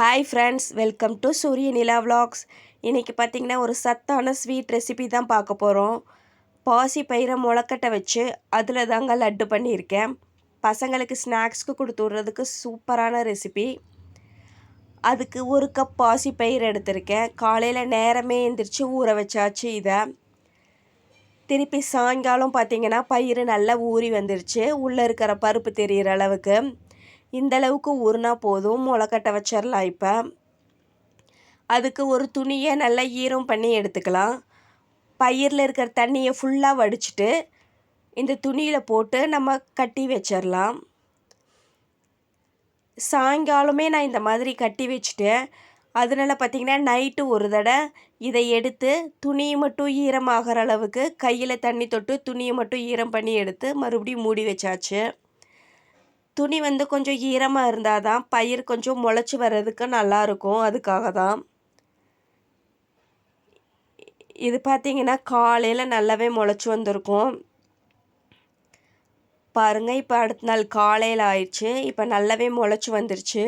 Hi friends welcome to சூரிய நிலா vlogs. இன்றைக்கி பார்த்திங்கன்னா ஒரு சத்தான ஸ்வீட் ரெசிபி தான் பார்க்க போகிறோம் பாசி பயிரை முளக்கட்டை வச்சு அதில் தாங்க லட்டு பண்ணியிருக்கேன். பசங்களுக்கு ஸ்நாக்ஸ்க்கு கொடுத்து விட்றதுக்கு சூப்பரான ரெசிபி அதுக்கு ஒரு கப் பாசி பயிர் எடுத்திருக்கேன். காலையில் நேரமே எந்திரிச்சு ஊற வச்சாச்சு இதை. திருப்பி சாயங்காலம் பார்த்தீங்கன்னா பயிர் நல்லா ஊறி வந்துருச்சு. உள்ளே இருக்கிற பருப்பு தெரிகிற அளவுக்கு. இந்த அளவுக்கு போதும். முளைக்கட்டை வச்சிடலாம் இப்போ. அதுக்கு ஒரு துணியை நல்லா ஈரம் பண்ணி எடுத்துக்கலாம். பயிரில் இருக்கிற தண்ணியை ஃபுல்லாக வடிச்சிட்டு இந்த துணியில் போட்டு நம்ம கட்டி வச்சிடலாம் சாயங்காலமே நான் இந்த மாதிரி கட்டி வச்சுட்டேன். அதனால் பார்த்திங்கன்னா நைட்டு ஒரு தடவை இதை எடுத்து துணியை மட்டும் ஈரமாகிற அளவுக்கு கையில் தண்ணி தொட்டு துணியை மட்டும் ஈரம் பண்ணி எடுத்து மறுபடியும் மூடி வச்சாச்சு. துணி வந்து கொஞ்சம் ஈரமாக இருந்தால் தான் பயிர் கொஞ்சம் முளைச்சி வர்றதுக்கு நல்லாயிருக்கும் அதுக்காக தான். இது பார்த்திங்கன்னா காலையில் நல்லாவே முளைச்சி வந்திருக்கும். பாருங்கள் இப்போ அடுத்த நாள் காலையில் ஆயிடுச்சு. இப்போ நல்லாவே முளைச்சி வந்துருச்சு.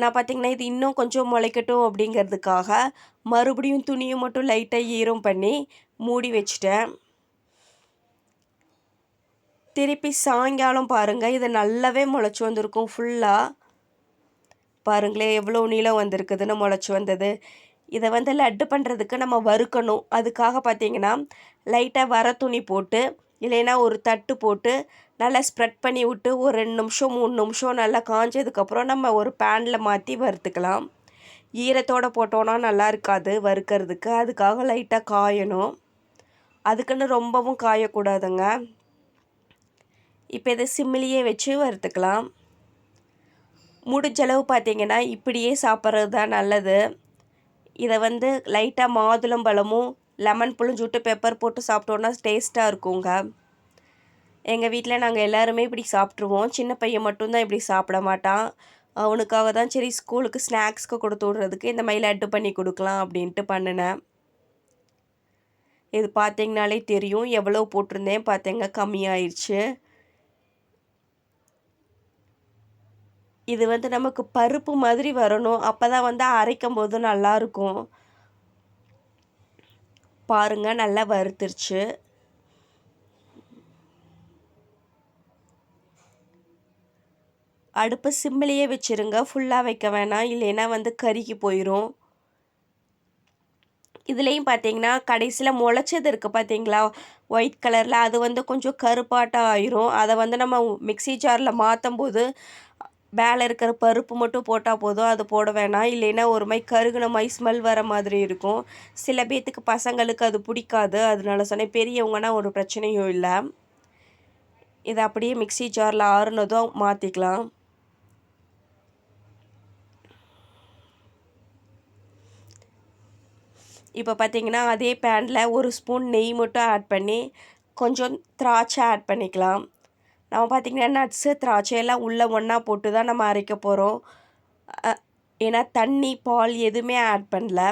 நான் பார்த்திங்கன்னா இது இன்னும் கொஞ்சம் முளைக்கட்டும் அப்படிங்கிறதுக்காக மறுபடியும் துணியை மட்டும் லைட்டாக ஈரம் பண்ணி மூடி வச்சிட்டேன். திருப்பி சாயங்காலம் பாருங்கள் இது நல்லாவே முளைச்சி வந்திருக்கும். ஃபுல்லாக பாருங்களேன் எவ்வளோ நீளம் வந்திருக்குதுன்னு முளைச்சி வந்தது. இதை வந்து லட்டு பண்ணுறதுக்கு நம்ம வறுக்கணும். அதுக்காக பார்த்தீங்கன்னா லைட்டாக வர துணி போட்டு இல்லைன்னா ஒரு தட்டு போட்டு நல்லா ஸ்ப்ரெட் பண்ணி விட்டு ஒரு ரெண்டு நிமிஷம் மூணு நிமிஷம் நல்லா காஞ்சதுக்கப்புறம் நம்ம ஒரு பேனில் மாற்றி வறுத்துக்கலாம். ஈரத்தோடு போட்டோன்னா நல்லா இருக்காது வறுக்கிறதுக்கு. அதுக்காக லைட்டாக காயணும். அதுக்குன்னு ரொம்பவும் காயக்கூடாதுங்க. இப்போ இதை சிம்மிலியே வச்சு வறுத்துக்கலாம். முடிஞ்சளவு பார்த்தீங்கன்னா இப்படியே சாப்பிட்றது தான் நல்லது. இதை வந்து லைட்டாக மாதுளம் பழமும் லெமன் ஜூட்டு பெப்பர் போட்டு சாப்பிட்டோன்னா டேஸ்ட்டாக இருக்குங்க. எங்கள் வீட்டில் நாங்கள் எல்லாருமே இப்படி சாப்பிட்ருவோம் சின்ன பையன் மட்டும்தான் இப்படி சாப்பிட மாட்டான். அவனுக்காக தான் சரி ஸ்கூலுக்கு ஸ்நாக்ஸ்க்கு கொடுத்து விட்றதுக்கு இந்த மாதிரி லட்டு பண்ணி கொடுக்கலாம் அப்படின்ட்டு பண்ணினேன். இது பார்த்தீங்கனாலே தெரியும். எவ்வளோ போட்டிருந்தேன் பார்த்தீங்க கம்மியாயிடுச்சு இது வந்து நமக்கு பருப்பு மாதிரி வரணும். அப்போ தான் வந்து அரைக்கும் போது நல்லாயிருக்கும் பாருங்கள் நல்லா வறுத்துருச்சு. அடுப்பு சிம்மிலேயே வச்சுருங்க. ஃபுல்லாக வைக்க வேணாம். இல்லைன்னா வந்து கருகி போயிடும் இதுலேயும் பார்த்தீங்கன்னா கடைசியில் முளைச்சது இருக்குது பார்த்தீங்களா ஒயிட் கலரில் அது வந்து கொஞ்சம் கருப்பாட்டம் ஆயிரும். அதை வந்து நம்ம மிக்சி ஜாரில் மாற்றும் போது மேலே இருக்கிற பருப்பு மட்டும் போட்டால் போதும் அது போட வேணாம். இல்லைன்னா ஒரு மாதிரி கருகுன மாதிரி ஸ்மெல் வர மாதிரி இருக்கும். சில பேர்த்துக்கு பசங்களுக்கு அது பிடிக்காது. அதனால சொன்னேன் பெரியவங்கன்னா ஒரு பிரச்சனையும் இல்லை. இதை அப்படியே மிக்சி ஜாரில் ஆறுனதும் மாற்றிக்கலாம் இப்போ பார்த்தீங்கன்னா அதே பேனில் ஒரு ஸ்பூன் நெய் மட்டும் ஆட் பண்ணி கொஞ்சம் திராட்சை ஆட் பண்ணிக்கலாம். நம்ம பார்த்திங்கன்னா நட்ஸு திராட்சையெல்லாம் உள்ளே ஒன்றா போட்டு தான் நம்ம அரைக்க போகிறோம் ஏன்னா தண்ணி பால் எதுவுமே ஆட் பண்ணல.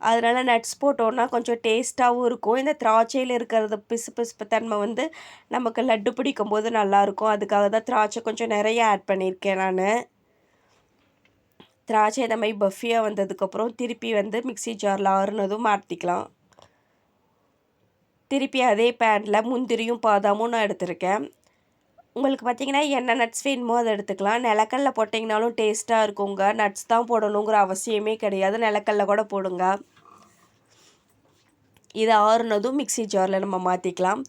அதனால் நட்ஸ் போட்டோன்னா கொஞ்சம் டேஸ்ட்டாகவும் இருக்கும். இந்த திராட்சையில் இருக்கிறது பிசு பிசுப்பு தன்மை வந்து நமக்கு லட்டு பிடிக்கும் போது நல்லாயிருக்கும் அதுக்காக தான் திராட்சை கொஞ்சம் நிறைய ஆட் பண்ணியிருக்கேன் நான். திராட்சை இந்த மாதிரி பஃபியாக வந்ததுக்கப்புறம் திருப்பி வந்து மிக்சி ஜாரில் ஆறுனதும் மாற்றிக்கலாம் திருப்பி அதே பேனில் முந்திரியும் பாதாமும் நான் எடுத்திருக்கேன். உங்களுக்கு பார்த்தீங்கன்னா என்ன நட்ஸ் வேணுமோ அதை எடுத்துக்கலாம். நிலக்கல்ல போட்டிங்கனாலும் டேஸ்ட்டாக இருக்குங்க. நட்ஸ் தான் போடணுங்கிற அவசியமே கிடையாது. நிலக்கல்ல கூட போடுங்க. இது ஆறுனதும் மிக்சி ஜாரில் நம்ம மாற்றிக்கலாம்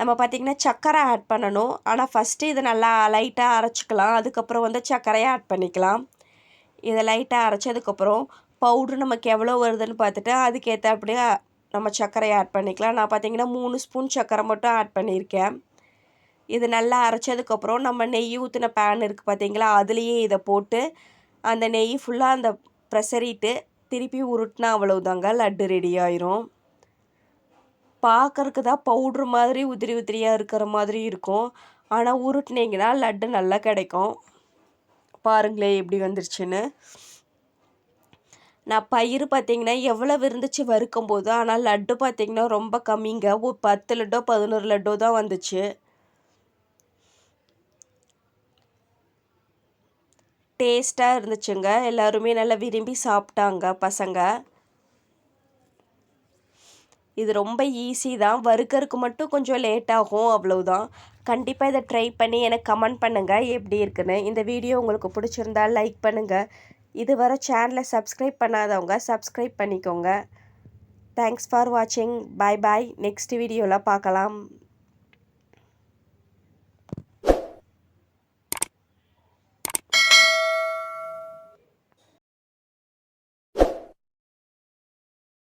நம்ம பார்த்திங்கன்னா சர்க்கரை ஆட் பண்ணணும். ஆனால் ஃபஸ்ட்டு இதை நல்லா லைட்டாக அரைச்சிக்கலாம். அதுக்கப்புறம் வந்து சர்க்கரையை ஆட் பண்ணிக்கலாம். இதை லைட்டாக அரைச்சதுக்கப்புறம் பவுட்ரு நமக்கு எவ்வளோ வருதுன்னு பார்த்துட்டு அதுக்கேற்ற அப்படியே நம்ம சர்க்கரையை ஆட் பண்ணிக்கலாம். நான் பார்த்திங்கன்னா மூணு ஸ்பூன் சர்க்கரை மட்டும் ஆட் பண்ணியிருக்கேன். இது நல்லா அரைச்சதுக்கப்புறம் நம்ம நெய் ஊற்றின பேன் இருக்குது பார்த்தீங்களா அதுலேயே இதை போட்டு அந்த நெய் ஃபுல்லாக அந்த ப்ரெஷரிட்டு திருப்பி உருட்டினா அவ்வளவுதாங்க லட்டு ரெடி ஆயிரும். பார்க்கறக்கு தான் பவுட்ரு மாதிரி உதிரி உதிரியாக இருக்கிற மாதிரி இருக்கும். ஆனால் உருட்டினீங்கன்னா லட்டு நல்லா கிடைக்கும். பாருங்களேன் எப்படி வந்துருச்சுன்னு. நான் பயிர் பார்த்தீங்கன்னா எவ்வளோ இருந்துச்சு வறுக்கும் போது ஆனால் லட்டு பார்த்தீங்கன்னா ரொம்ப கம்மிங்க. ஒரு பத்து லட்டோ பதினோரு லட்டோ தான் வந்துச்சு. டேஸ்ட்டாக இருந்துச்சுங்க. எல்லாருமே நல்லா விரும்பி சாப்பிட்டாங்க பசங்க. இது ரொம்ப ஈஸி தான். வறுக்கறதுக்கு மட்டும் கொஞ்சம் லேட் ஆகும் அவ்வளவுதான். கண்டிப்பாக இதை ட்ரை பண்ணி எனக்கு கமெண்ட் பண்ணுங்கள் எப்படி இருக்குன்னு. இந்த வீடியோ உங்களுக்கு பிடிச்சிருந்தா லைக் பண்ணுங்கள் இதுவரை சேனலை சப்ஸ்கிரைப் பண்ணாதவங்க சப்ஸ்கிரைப் பண்ணிக்கோங்க. தேங்க்ஸ் ஃபார் வாட்சிங் பாய் பாய் நெக்ஸ்ட் வீடியோவில் பார்க்கலாம்.